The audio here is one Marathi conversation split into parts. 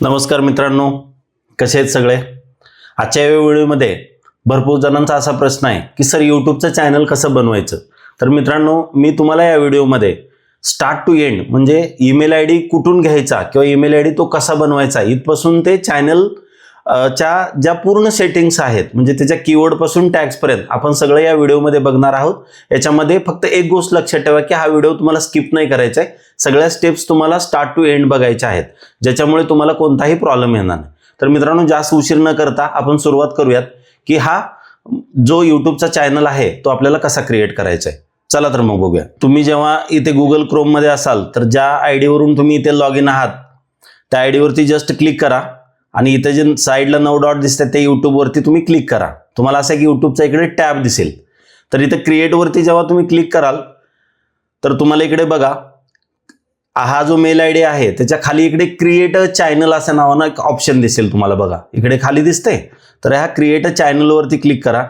नमस्कार मित्रांनो कसे आहेत सगळे? आजच्या या व्हिडिओमध्ये भरपूर जणांचा असा प्रश्न आहे की सर यूट्यूबचं चॅनल कसं बनवायचं? तर मित्रांनो मी तुम्हाला या व्हिडिओमध्ये स्टार्ट टू एंड म्हणजे ईमेल आय डी कुठून घ्यायचा किंवा ईमेल आय डी तो कसा बनवायचा इथपासून ते चॅनल च्या ज्या पूर्ण सेटिंग्स आहेत म्हणजे त्याच्या कीवर्डपासून टॅक्सपर्यंत आपण सगळं या व्हिडिओमध्ये बघणार आहोत. याच्यामध्ये फक्त एक गोष्ट लक्षात ठेवा की हा व्हिडिओ तुम्हाला स्किप नाही करायचा आहे सगळ्या स्टेप्स तुम्हाला स्टार्ट टू एंड बघायच्या आहेत. ज्याच्यामुळे तुम्हाला कोणताही प्रॉब्लेम येणार नाही. तर मित्रांनो जास्त उशीर न करता आपण सुरुवात करूयात की हा जो यूट्यूबचा चॅनल आहे तो आपल्याला कसा क्रिएट करायचा आहे चला तर मग बघूया. तुम्ही जेव्हा इथे गुगल क्रोममध्ये असाल तर ज्या आय डीवरून तुम्ही इथे लॉग इन आहात त्या आय डीवरती जस्ट क्लिक करा. आणि इथं जे साईडला नऊ डॉट दिसतात ते यूट्यूबवरती तुम्ही क्लिक करा. तुम्हाला असं आहे की यूट्यूबचा इकडे टॅब दिसेल. तर इथं क्रिएटवरती जेव्हा तुम्ही क्लिक कराल तर तुम्हाला इकडे बघा हा जो मेल आय डी आहे त्याच्याखाली इकडे क्रिएट चॅनल असं नावानं एक ऑप्शन दिसेल तुम्हाला बघा. इकडे खाली दिसते तर ह्या क्रिएट चॅनलवरती क्लिक करा.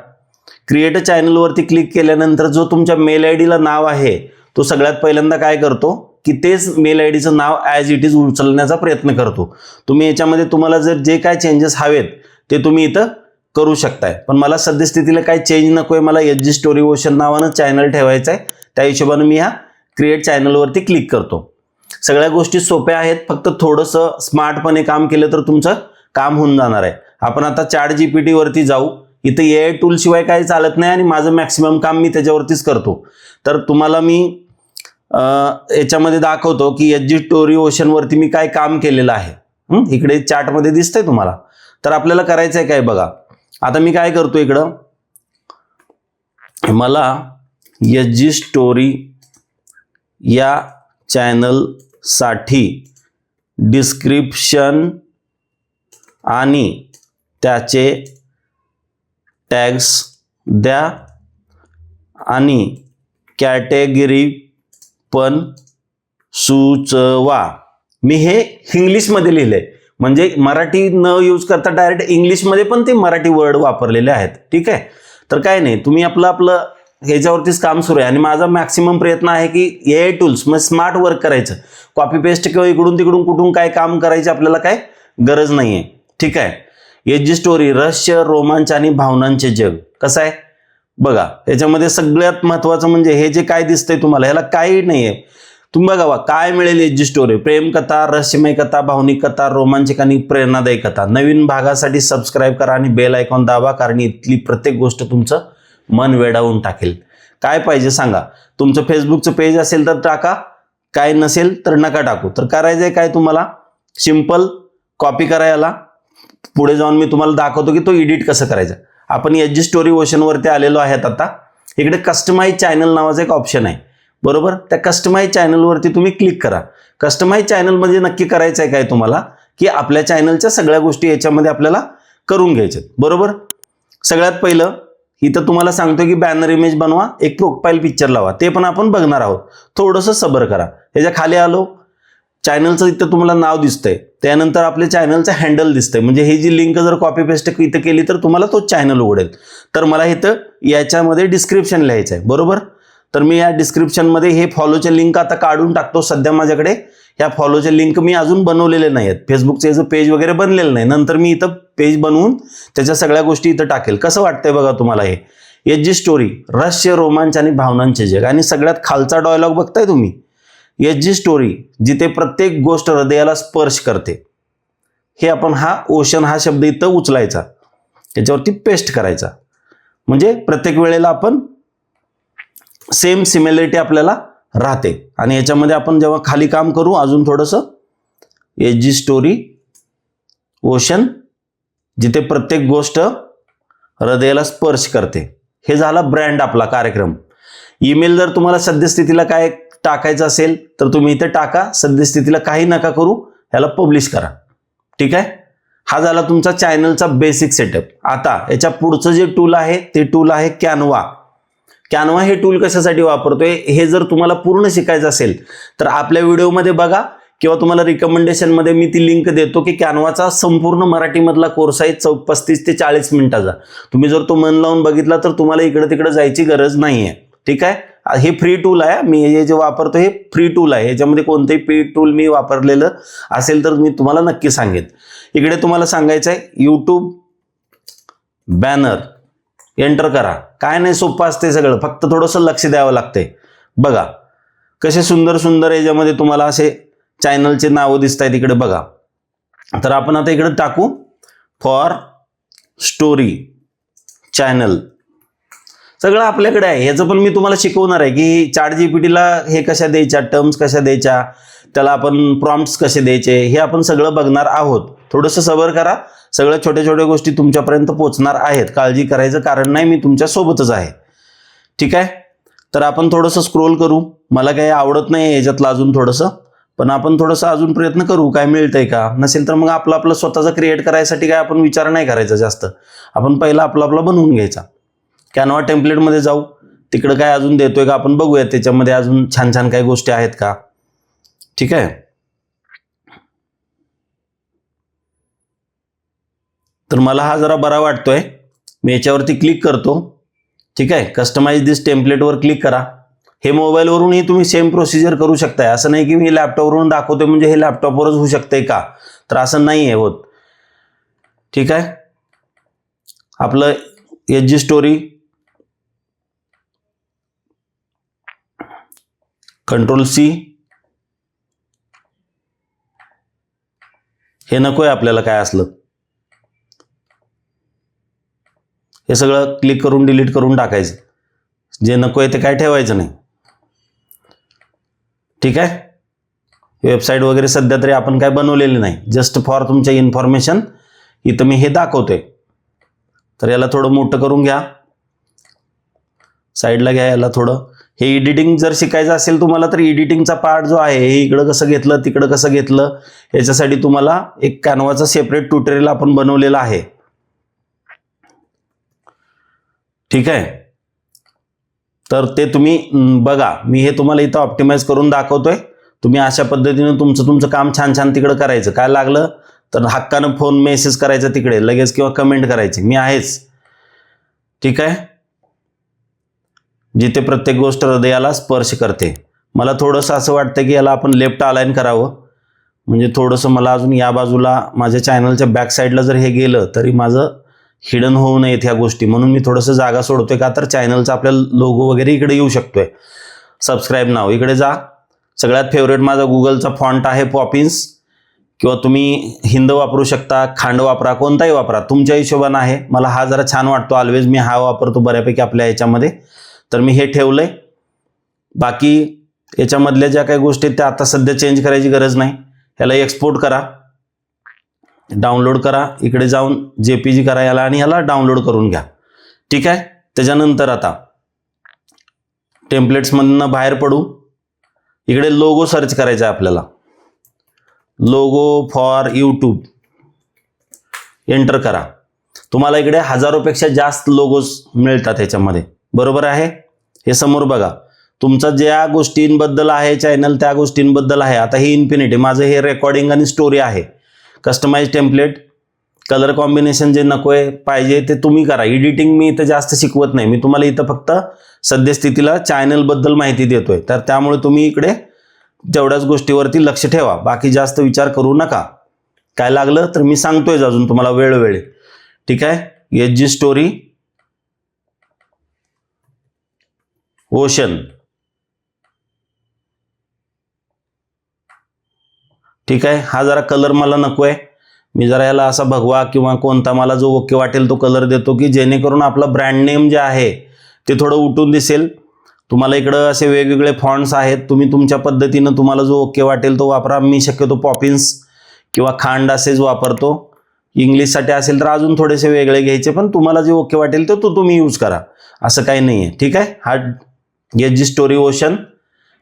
क्रिएट चॅनलवरती क्लिक केल्यानंतर जो तुमच्या मेल आय डीला नाव आहे तो सगळ्यात पहिल्यांदा काय करतो? की तेच मेल आय डीचं नाव ॲज इट इज उचलण्याचा प्रयत्न करतो. तुम्ही याच्यामध्ये तुम्हाला जर जे काय चेंजेस हवेत ते तुम्ही इथं करू शकताय. पण मला सद्यस्थितीला काही चेंज नको आहे मला एच जी स्टोरी ओशन नावानं चॅनल ठेवायचं आहे त्या हिशोबानं मी ह्या क्रिएट चॅनलवरती क्लिक करतो. सगळ्या गोष्टी सोप्या आहेत फक्त थोडंसं स्मार्टपणे काम केलं तर तुमचं काम होऊन जाणार आहे. आपण आता चार जी पी टीवरती जाऊ. इथं ए आय टूल शिवाय काही चालत नाही आणि माझं मॅक्सिमम काम मी त्याच्यावरतीच करतो. तर तुम्हाला मी याच्यामध्ये दाखवतो की एच जी स्टोरी ओशनवरती मी काय काम केलेलं आहे. इकडे चार्टमध्ये दिसतंय तुम्हाला. तर आपल्याला करायचं आहे काय बघा. आता मी काय करतो इकडं? मला एच जी स्टोरी या चॅनलसाठी डिस्क्रिप्शन आणि त्याचे टॅग्स द्या आणि कॅटेगरी पण सुचवा. मी हे इंग्लिशमध्ये लिहिलंय. म्हणजे मराठी न यूज करता डायरेक्ट इंग्लिशमध्ये पण ते मराठी वर्ड वापरलेले आहेत. ठीक आहे? तर काय नाही तुम्ही आपलं आपलं ह्याच्यावरतीच काम सुरू आहे. आणि माझा मॅक्सिमम प्रयत्न आहे की ए आय टूल्स मग स्मार्ट वर्क करायचं. कॉपी पेस्ट किंवा इकडून तिकडून कुठून काय काम करायचं आपल्याला काय गरज नाही आहे ठीक आहे? याची जी स्टोरी रहस्य रोमांच आणि भावनांचे जग. कसं आहे? बघा याच्यामध्ये सगळ्यात महत्त्वाचं म्हणजे हे जे काय दिसतंय तुम्हाला ह्याला काही नाही आहे तुम्ही बघा बा, काय मिळेल याची जी स्टोरी प्रेमकथा रहस्यमय कथा भावनिक कथा रोमांचक आणि प्रेरणादायी कथा. नवीन भागासाठी सबस्क्राईब करा आणि बेल आयकॉन दाबा कारण इथली प्रत्येक गोष्ट तुमचं मन वेडावून टाकेल. काय पाहिजे सांगा. तुमचं फेसबुकचं पेज असेल तर टाका काय नसेल तर नका टाकू. तर करायचं आहे काय तुम्हाला? सिंपल कॉपी करायला. पुढे जाऊन मी तुम्हाला दाखवतो की तो एडिट कसं करायचं. आपण एच जी स्टोरी ओशनवरती आलेलो आहेत आता. इकडे कस्टमाईज चॅनल नावाचं एक ऑप्शन आहे. बरोबर? त्या कस्टमाईज चॅनलवरती तुम्ही क्लिक करा. कस्टमाईज चॅनल म्हणजे नक्की करायचं आहे काय तुम्हाला? की आपल्या चॅनलच्या सगळ्या गोष्टी याच्यामध्ये आपल्याला करून घ्यायच्यात. बरोबर? सगळ्यात पहिलं इथं तुम्हाला सांगतो की बॅनर इमेज बनवा एक प्रोफाईल पिक्चर लावा. ते पण आपण बघणार आहोत. थोडंसं सबर करा. ह्याच्या खाली आलो चॅनलचं इथं तुम्हाला नाव दिसतंय. त्यानंतर आपल्या चॅनलचं हँडल दिसतंय. म्हणजे हे जी लिंक जर कॉपी पेस्ट इथं केली तर तुम्हाला तो चॅनल उघडेल. तर मला इथं याच्यामध्ये डिस्क्रिप्शन लिहायचं आहे. बरोबर? तर मी या डिस्क्रिप्शनमध्ये हे फॉलोचे लिंक आता काढून टाकतो सध्या माझ्याकडे. ह्या फॉलोचे लिंक मी अजून बनवलेले नाही आहेत फेसबुकचे याचं पेज वगैरे बनलेलं नाही. नंतर मी इथं पेज बनवून त्याच्या सगळ्या गोष्टी इथं टाकेल. कसं वाटतंय बघा तुम्हाला हे? याची जी स्टोरी रहस्य रोमांच आणि भावनांचे जग. आणि सगळ्यात खालचा डायलॉग बघताय तुम्ही. एच जी स्टोरी जिथे प्रत्येक गोष्ट हृदयाला स्पर्श करते. हे आपण हा ओशन हा शब्द इथं उचलायचा. त्याच्यावरती पेस्ट करायचा. म्हणजे प्रत्येक वेळेला आपण सेम सिमिलरिटी आपल्याला राहते. आणि याच्यामध्ये आपण जेव्हा खाली काम करू अजून थोडंसं एच जी स्टोरी ओशन जिथे प्रत्येक गोष्ट हृदयाला स्पर्श करते. हे झाला ब्रँड आपला कार्यक्रम. ईमेल जर तुम्हाला सद्यस्थितीला काय टाकायचं असेल तर तुम्ही इथे टाका. सद्यस्थितीला काही नका करू. ह्याला पब्लिश करा. ठीक आहे? हा झाला तुमचा चॅनलचा बेसिक सेटअप आता याच्या पुढचं जे टूल आहे ते टूल आहे कॅनवा कॅनवा हे टूल कशासाठी वापरतोय? हे जर तुम्हाला पूर्ण शिकायचं असेल तर आपल्या व्हिडिओमध्ये बघा किंवा तुम्हाला रिकमेंडेशनमध्ये मी ती लिंक देतो की कॅनवाचा संपूर्ण मराठीमधला कोर्स आहे चौ पस्तीस ते चाळीस मिनिटाचा. तुम्ही जर तो मन लावून बघितला तर तुम्हाला इकडं तिकडं जायची गरज नाही आहे ठीक आहे? हे फ्री टूल आहे. मी हे जे वापरतो हे फ्री टूल आहे. याच्यामध्ये कोणतंही पेड टूल मी वापरलेलं असेल तर मी तुम्हाला नक्की सांगेन. इकडे तुम्हाला सांगायचं आहे यूट्यूब बॅनर एंटर करा. काय नाही सोपं असते सगळं. फक्त थोडंसं लक्ष द्यावं लागते बघा कसे सुंदर सुंदर याच्यामध्ये तुम्हाला असे चॅनलचे नावं दिसत आहेत इकडे बघा. तर आपण आता इकडे टाकू. फॉर स्टोरी चॅनल सगळं आपल्याकडे आहे. याचं पण मी तुम्हाला शिकवणार आहे की चार जी पी टीला हे कशा द्यायच्या टर्म्स कशा द्यायच्या त्याला आपण प्रॉम्प्ट्स कसे द्यायचे हे आपण सगळं बघणार आहोत. थोडंसं सबर करा. सगळ्या छोट्या छोट्या गोष्टी तुमच्यापर्यंत पोहोचणार आहेत. काळजी करायचं कारण नाही मी तुमच्या सोबतच आहे. ठीक आहे? तर आपण थोडंसं स्क्रोल करू. मला काही आवडत नाही याच्यातलं अजून थोडंसं. पण आपण थोडंसं अजून प्रयत्न करू. काय मिळतंय का? नसेल तर मग आपलं आपलं स्वतःचं क्रिएट करायसाठी काय आपण विचार नाही करायचा जास्त. आपण पहिला आपला आपला बनवून घ्यायचा. कॅनवा टेम्पलेटमध्ये जाऊ. तिकडं काय अजून देतोय का आपण बघूया. त्याच्यामध्ये अजून छान छान काही गोष्टी आहेत का? ठीक आहे? तर मला हा जरा बरा वाटतोय. मी याच्यावरती क्लिक करतो. ठीक आहे? कस्टमाइज दिस टेम्पलेटवर क्लिक करा. हे मोबाईलवरूनही तुम्ही सेम प्रोसिजर करू शकताय. असं नाही की मी लॅपटॉपवरून दाखवतोय म्हणजे हे लॅपटॉपवरच होऊ शकतंय का? तर असं नाही आहे होत. ठीक आहे? आपलं H G story control C. हे नको आहे आपल्याला काय असलं. हे सगळं क्लिक करून डिलीट करून टाकायचं. जे नको आहे ते काय ठेवायचं नाही. ठीक आहे? वेबसाईट वगैरे सध्या तरी आपण काय बनवलेली नाही. जस्ट फॉर तुमच्या इन्फॉर्मेशन इथं मी हे दाखवतोय. तर याला थोडं मोठं करून घ्या. साईडला घ्या याला थोडं. हे एडिटिंग जर शिकायचं असेल तुम्हाला तर एडिटिंगचा पार्ट जो आहे हे इकडं कसं घेतलं तिकडं कसं घेतलं याच्यासाठी तुम्हाला एक कॅनवाचा सेपरेट ट्युटोरियल आपण बनवलेला आहे. ठीक आहे? तर ते तुम्ही बघा. मी हे तुम्हाला इथं ऑप्टिमाइज करून दाखवतोय. तुम्ही अशा पद्धतीनं तुमचं तुमचं काम छान छान तिकडं करायचं. काय लागलं? तर हक्कानं फोन मेसेज करायचा तिकडे. लगेच किंवा कमेंट करायची. मी आहेच. ठीक आहे? जिथे प्रत्येक गोष्ट हृदयाला स्पर्श करते. मला थोडंसं असं वाटतं की याला आपण लेफ्ट अलाईन करावं. म्हणजे थोडंसं मला अजून या बाजूला माझ्या चॅनलच्या बॅक साईडला जर हे गेलं तरी माझं हिडन होऊ नयेत ह्या गोष्टी. म्हणून मी थोडंसं जागा सोडतोय का तर चॅनलचा आपल्याला लोगो वगैरे इकडे येऊ शकतोय. सबस्क्राईब नाव इकडे जा. सगळ्यात फेवरेट माझा गुगलचा फॉन्ट आहे पॉपिन्स किंवा तुम्ही हिंद वापरू शकता खांड वापरा कोणताही वापरा. तुमच्या हिशोबानं आहे. मला हा जरा छान वाटतो. ऑलवेज मी हा वापरतो बऱ्यापैकी आपल्या याच्यामध्ये. तर मी हे ठेवलं आहे बाकी याच्यामधल्या ज्या काही गोष्टी आहेत त्या आता सध्या चेंज करायची गरज नाही. ह्याला एक्सपोर्ट करा. डाउनलोड करा. इकडे जाऊन जे पी जी करा याला आणि याला डाउनलोड करून घ्या. ठीक आहे? त्याच्यानंतर आता टेम्पलेट्समधनं बाहेर पडू. इकडे लोगो सर्च करायचा आहे आपल्याला. लोगो फॉर यूट्यूब एंटर करा. तुम्हाला इकडे हजारोपेक्षा जास्त लोगोज मिळतात ह्याच्यामध्ये बरोबर आहे? हे समोर बघा. तुमचं ज्या गोष्टींबद्दल आहे चॅनल त्या गोष्टींबद्दल आहे. आता ही इन्फिनिटी माझं हे रेकॉर्डिंग आणि स्टोरी आहे. कस्टमाइज टेम्पलेट कलर कॉम्बिनेशन जे नको आहे पाहिजे ते तुम्ही करा. एडिटिंग मी इथं जास्त शिकवत नाही. मी तुम्हाला इथं फक्त सद्यस्थितीला चॅनलबद्दल माहिती देतोय. तर त्यामुळे तुम्ही इकडे तेवढ्याच गोष्टीवरती लक्ष ठेवा. बाकी जास्त विचार करू नका. काय लागलं? तर मी सांगतोय अजून तुम्हाला वेळोवेळी. ठीक आहे? H G story ocean. ठीक आहे हा जरा कलर मला नको आहे मी जरा याला असा भगवा किंवा कोणता मला जो ओके वाटेल तो कलर देतो की जेणेकरून आपला ब्रँड नेम जे आहे ते थोडं उठून दिसेल. तुम्हाला इकडं असे वेगवेगळे फॉन्ट्स आहेत तुम्ही तुमच्या पद्धतीनं तुम्हाला जो ओके वाटेल तो वापरा. मी शक्यतो पॉपिन्स किंवा खांड असेच वापरतो. इंग्लिशसाठी असेल तर अजून थोडेसे वेगळे घ्यायचे पण तुम्हाला जे ओके वाटेल तो तो तुम्ही यूज करा. असं काही नाही आहे ठीक आहे? हा गेट जी स्टोरी ओशन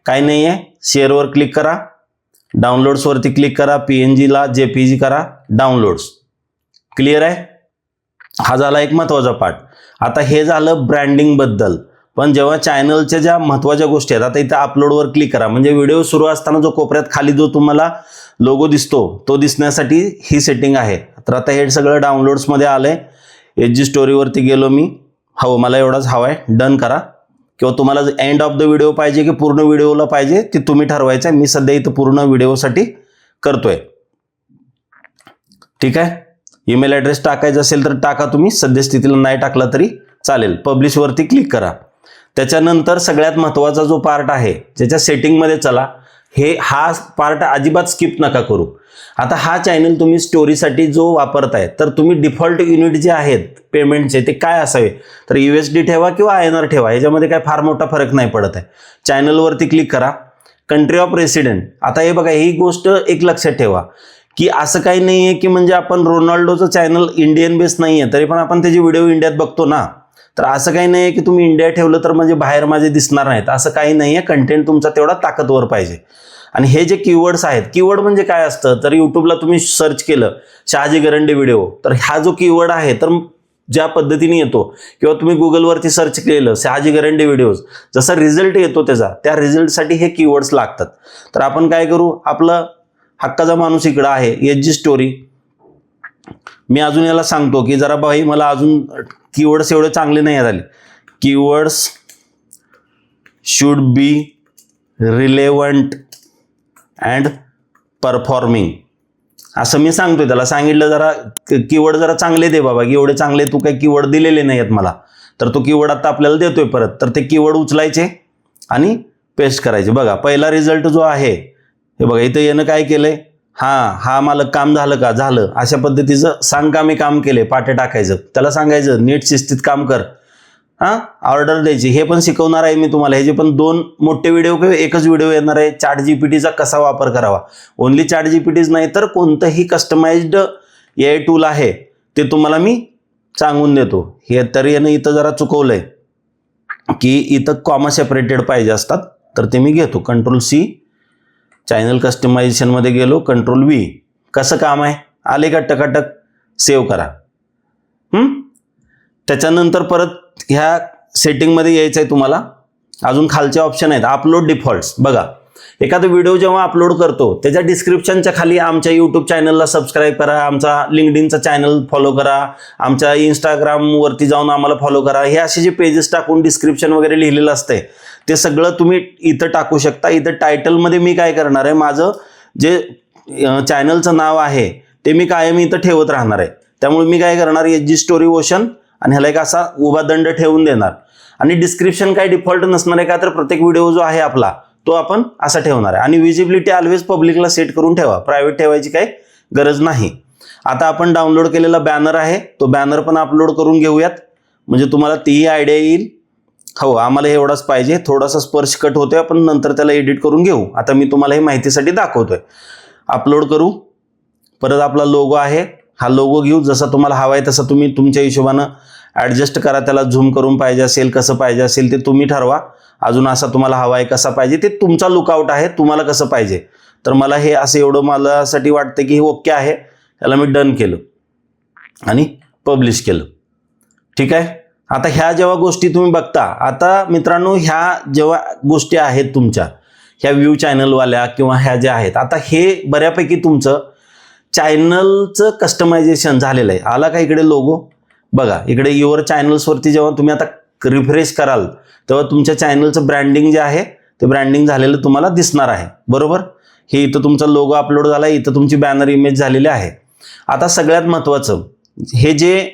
काही नाही आहे. शेअरवर क्लिक करा. डाउनलोड्सवरती क्लिक करा. पी एन जीला जे पी जी करा. डाउनलोड्स क्लिअर आहे? हा झाला एक महत्त्वाचा पार्ट आता हे झालं ब्रँडिंगबद्दल पण जेव्हा चॅनलच्या ज्या महत्त्वाच्या गोष्टी आहेत आता इथं अपलोडवर क्लिक करा. म्हणजे व्हिडिओ सुरू असताना जो कोपऱ्यात खाली जो तुम्हाला लोगो दिसतो तो दिसण्यासाठी ही सेटिंग आहे. तर आता हे सगळं डाउनलोड्समध्ये आलं आहे एच जी स्टोरीवरती गेलो मी. हो मला एवढाच हवा आहे. डन करा. किंवा तुम्हाला एंड ऑफ द व्हिडिओ पाहिजे की पूर्ण व्हिडिओला पाहिजे ते तुम्ही ठरवायचं आहे. मी सध्या इथं पूर्ण व्हिडिओसाठी करतोय. ठीक आहे? ईमेल ॲड्रेस टाकायचा असेल तर टाका तुम्ही. सद्यस्थितीला नाही टाकला तरी चालेल. पब्लिशवरती क्लिक करा. त्याच्यानंतर सगळ्यात महत्त्वाचा जो पार्ट आहे ज्याच्या सेटिंगमध्ये चला. हे हा पार्ट अजिबात स्किप नका करू. आता हा चॅनल तुम्ही स्टोरीसाठी जो वापरताय तर तुम्ही डिफॉल्ट युनिट जे आहेत पेमेंटचे ते काय असावे? तर यू एस डी ठेवा किंवा आय एन आर ठेवा याच्यामध्ये काय फार मोठा फरक नाही पडत आहे. चॅनलवरती क्लिक करा. कंट्री ऑफ रेसिडेंट आता हे बघा ही गोष्ट एक लक्षात ठेवा की असं काही नाही आहे की म्हणजे आपण रोनाल्डोचं चॅनल इंडियन बेस नाही आहे तरी पण आपण त्याचे व्हिडिओ इंडियात बघतो ना. तर असं काही नाही आहे की तुम्ही इंडिया ठेवलं तर म्हणजे बाहेर माझे दिसणार नाहीत. असं काही नाही आहे कंटेंट तुमचा तेवढा ताकदवर पाहिजे. आणि हे जे कीवर्ड्स आहेत कीवर्ड म्हणजे काय असतं? तर यूट्यूबला तुम्ही सर्च केलं शहाजी गरंडे व्हिडिओ तर हा जो कीवर्ड आहे तर ज्या पद्धतीने येतो किंवा तुम्ही गुगलवरती सर्च केलं शहाजी गरंडे व्हिडिओज जसा रिझल्ट येतो त्याचा त्या रिझल्टसाठी हे कीवर्ड्स लागतात. तर आपण काय करू? आपलं हक्काचा माणूस इकडं आहे एच जी स्टोरी मी अजून याला सांगतो की जरा भाई मला अजून कीवर्ड्स एवढे चांगले नाही झाले. Keywords should be relevant and performing असं मी सांगतोय त्याला. सांगितलं जरा कीवर्ड जरा चांगले दे बाबा. की एवढे चांगले तू काही कीवर्ड दिलेले नाही आहेत मला. तर तो कीवर्ड आता आपल्याला देतोय परत. तर ते कीवर्ड उचलायचे आणि पेस्ट करायचे. बघा पहिला रिझल्ट जो आहे हे बघा इथं येणं काय केलं आहे हां हा मालक काम झालं का? झालं. अशा पद्धतीचं सांग का मी काम केले पाटे टाकायचं. त्याला सांगायचं नीट शिस्तीत काम कर. हां? ऑर्डर द्यायची. हे पण शिकवणार आहे मी तुम्हाला. ह्याचे पण दोन मोठे व्हिडिओ किंवा एकच व्हिडिओ येणार आहे. चॅट जी पी टीचा कसा वापर करावा? Only chat G P T नाही तर कोणतंही कस्टमाइज्ड ए आय टूल आहे. ते तुम्हाला मी सांगून देतो. हे तरी यानं इथं जरा चुकवलं आहे की इथं कॉमा सेपरेटेड पाहिजे असतात. तर ते मी घेतो. कंट्रोल सी चॅनल कस्टमायझेशनमध्ये गेलो कंट्रोल व्ही कसं काम आहे? आले का टकाटक? सेव्ह करा. त्याच्यानंतर परत ह्या सेटिंगमध्ये यायचं आहे तुम्हाला. अजून खालचे ऑप्शन आहेत. अपलोड डिफॉल्ट्स बघा. एखादा व्हिडिओ जेव्हा अपलोड करतो त्याच्या डिस्क्रिप्शनच्या खाली आमच्या यूट्यूब चॅनलला सबस्क्राईब करा आमचा लिंकडिनचा चॅनल फॉलो करा आमच्या इंस्टाग्रामवरती जाऊन आम्हाला फॉलो करा. हे असे जे पेजेस टाकून डिस्क्रिप्शन वगैरे लिहिलेलं असतंय ते सगळं तुम्ही इथं टाकू शकता. इथं टायटलमध्ये मी काय करणार आहे माझं जे चॅनलचं नाव आहे ते मी कायम इथं ठेवत राहणार आहे. त्यामुळे मी काय करणार एच जी स्टोरी ओशन आणि ह्याला एक असा उभा दंड ठेवून देणार. आणि डिस्क्रिप्शन काय डिफॉल्ट नसणार आहे का तर प्रत्येक व्हिडिओ जो आहे आपला तो आपण असा ठेवणार आहे. आणि विजिबिलिटी ऑलवेज पब्लिकला सेट करून ठेवा. प्रायव्हेट ठेवायची काही गरज नाही. आता आपण डाउनलोड केलेला बॅनर आहे. तो बॅनर पण अपलोड करून घेऊयात. म्हणजे तुम्हाला तीही आयडिया येईल. हो आम्हाला एवढाच पाहिजे. थोडासा स्पर्श कट होतोय. आपण नंतर त्याला एडिट करून घेऊ. आता मी तुम्हाला हे माहितीसाठी दाखवतोय. अपलोड करू. परत आपला लोगो आहे. हा लोगो घेऊ. जसा तुम्हाला हवा आहे तसा तुम्ही तुमच्या हिशोबानं ॲडजस्ट करा. त्याला झूम करून पाहिजे असेल कसं पाहिजे असेल ते तुम्ही ठरवा. अजून असा तुम्हाला हवा आहे कसा पाहिजे? ते तुमचा लुकआउट आहे तुम्हाला कसं पाहिजे? तर मला हे असं एवढं मलासाठी वाटतं की हे ओके आहे. त्याला मी डन केलं. आणि पब्लिश केलं. ठीक आहे? आता ह्या जेव्हा गोष्टी तुम्ही बघता आता मित्रांनो ह्या जेव्हा गोष्टी आहेत तुमच्या ह्या व्ह्यू चॅनलवाल्या किंवा ह्या ज्या आहेत आता हे बऱ्यापैकी तुमचं चॅनलचं कस्टमायझेशन झालेलं आहे. आला का इकडे लोगो बघा इकडे युअर चॅनल्सवरती जेव्हा तुम्ही आता रिफ्रेश कराल तेव्हा तुमच्या चॅनलचं ब्रँडिंग जे आहे ते ब्रँडिंग झालेलं तुम्हाला दिसणार आहे. बरोबर? हे इथं तुमचा लोगो अपलोड झाला इथं तुमची बॅनर इमेज झालेली आहे. आता सगळ्यात महत्त्वाचं हे जे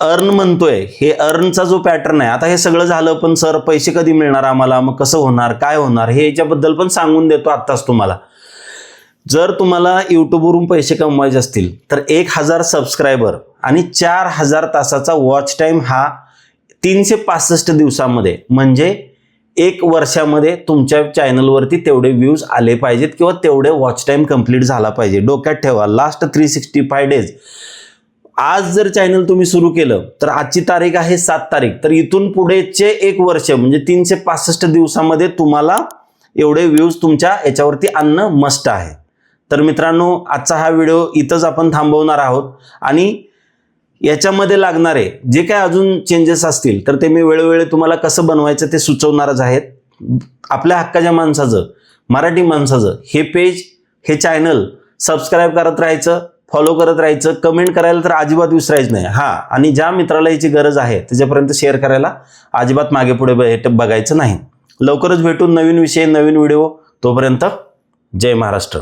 अर्न म्हणतोय हे अर्नचा जो पॅटर्न आहे आता हे सगळं झालं पण सर पैसे कधी मिळणार आम्हाला? मग कसं होणार? काय होणार? हे याच्याबद्दल पण सांगून देतो आत्ताच तुम्हाला. जर तुम्हाला यूट्यूबवरून पैसे कमवायचे असतील तर एक हजार सबस्क्रायबर आणि चार हजार तासाचा वॉच टाईम हा तीनशे पासष्ट दिवसामध्ये म्हणजे एक वर्षामध्ये तुमच्या चॅनलवरती तेवढे व्ह्यूज आले पाहिजेत किंवा तेवढे वॉच टाईम कंप्लीट झाला पाहिजे. डोक्यात ठेवा last three sixty five days आज जर चॅनल तुम्ही सुरू केलं तर आजची तारीख आहे सात तारीख. तर इथून पुढेचे एक वर्ष म्हणजे तीनशे पासष्ट दिवसामध्ये तुम्हाला एवढे व्ह्यूज तुमच्या याच्यावरती आणणं मस्ट आहे. तर मित्रांनो आजचा हा व्हिडिओ इथंच आपण थांबवणार आहोत. आणि याच्यामध्ये लागणारे जे काय अजून चेंजेस असतील तर ते मी वेळोवेळी तुम्हाला कसं बनवायचं ते सुचवणारच आहेत. आपल्या हक्काच्या माणसाचं मराठी माणसाचं हे पेज हे चॅनल सबस्क्राईब करत राहायचं फॉलो करत राहायचं कमेंट करायला तर अजिबात विसरायचं नाही. हां आणि ज्या मित्राला याची गरज आहे त्याच्यापर्यंत शेअर करायला अजिबात मागे पुढे भेट बघायचं नाही. लवकरच भेटून नवीन विषय नवीन व्हिडिओ तोपर्यंत जय महाराष्ट्र.